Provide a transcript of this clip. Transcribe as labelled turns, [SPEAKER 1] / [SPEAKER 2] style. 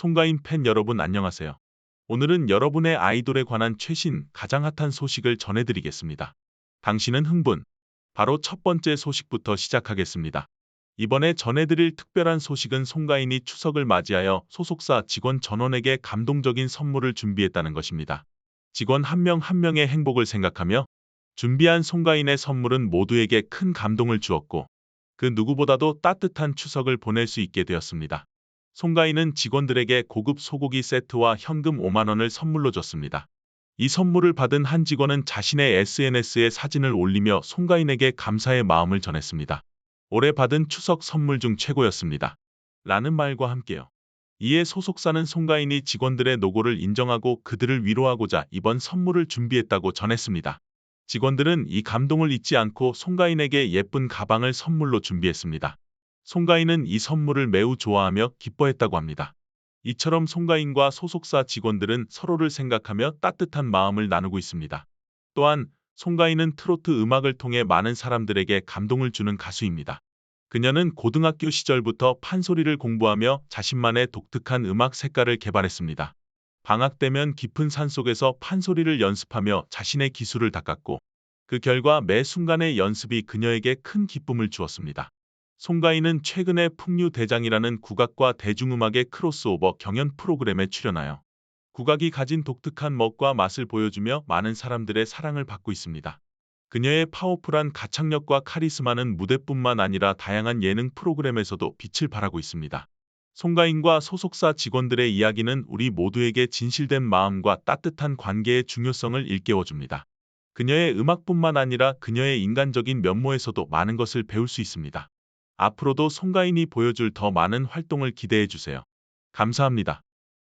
[SPEAKER 1] 송가인 팬 여러분 안녕하세요. 오늘은 여러분의 아이돌에 관한 최신 가장 핫한 소식을 전해드리겠습니다. 당신은 흥분. 바로 첫 번째 소식부터 시작하겠습니다. 이번에 전해드릴 특별한 소식은 송가인이 추석을 맞이하여 소속사 직원 전원에게 감동적인 선물을 준비했다는 것입니다. 직원 한 명한 명의 행복을 생각하며 준비한 송가인의 선물은 모두에게 큰 감동을 주었고 그 누구보다도 따뜻한 추석을 보낼 수 있게 되었습니다. 송가인은 직원들에게 고급 소고기 세트와 현금 5만원을 선물로 줬습니다. 이 선물을 받은 한 직원은 자신의 SNS에 사진을 올리며 송가인에게 감사의 마음을 전했습니다. 올해 받은 추석 선물 중 최고였습니다. 라는 말과 함께요. 이에 소속사는 송가인이 직원들의 노고를 인정하고 그들을 위로하고자 이번 선물을 준비했다고 전했습니다. 직원들은 이 감동을 잊지 않고 송가인에게 예쁜 가방을 선물로 준비했습니다. 송가인은 이 선물을 매우 좋아하며 기뻐했다고 합니다. 이처럼 송가인과 소속사 직원들은 서로를 생각하며 따뜻한 마음을 나누고 있습니다. 또한 송가인은 트로트 음악을 통해 많은 사람들에게 감동을 주는 가수입니다. 그녀는 고등학교 시절부터 판소리를 공부하며 자신만의 독특한 음악 색깔을 개발했습니다. 방학 때면 깊은 산속에서 판소리를 연습하며 자신의 기술을 닦았고 그 결과 매 순간의 연습이 그녀에게 큰 기쁨을 주었습니다. 송가인은 최근에 풍류대장이라는 국악과 대중음악의 크로스오버 경연 프로그램에 출연하여 국악이 가진 독특한 멋과 맛을 보여주며 많은 사람들의 사랑을 받고 있습니다. 그녀의 파워풀한 가창력과 카리스마는 무대뿐만 아니라 다양한 예능 프로그램에서도 빛을 발하고 있습니다. 송가인과 소속사 직원들의 이야기는 우리 모두에게 진실된 마음과 따뜻한 관계의 중요성을 일깨워줍니다. 그녀의 음악뿐만 아니라 그녀의 인간적인 면모에서도 많은 것을 배울 수 있습니다. 앞으로도 송가인이 보여줄 더 많은 활동을 기대해 주세요. 감사합니다.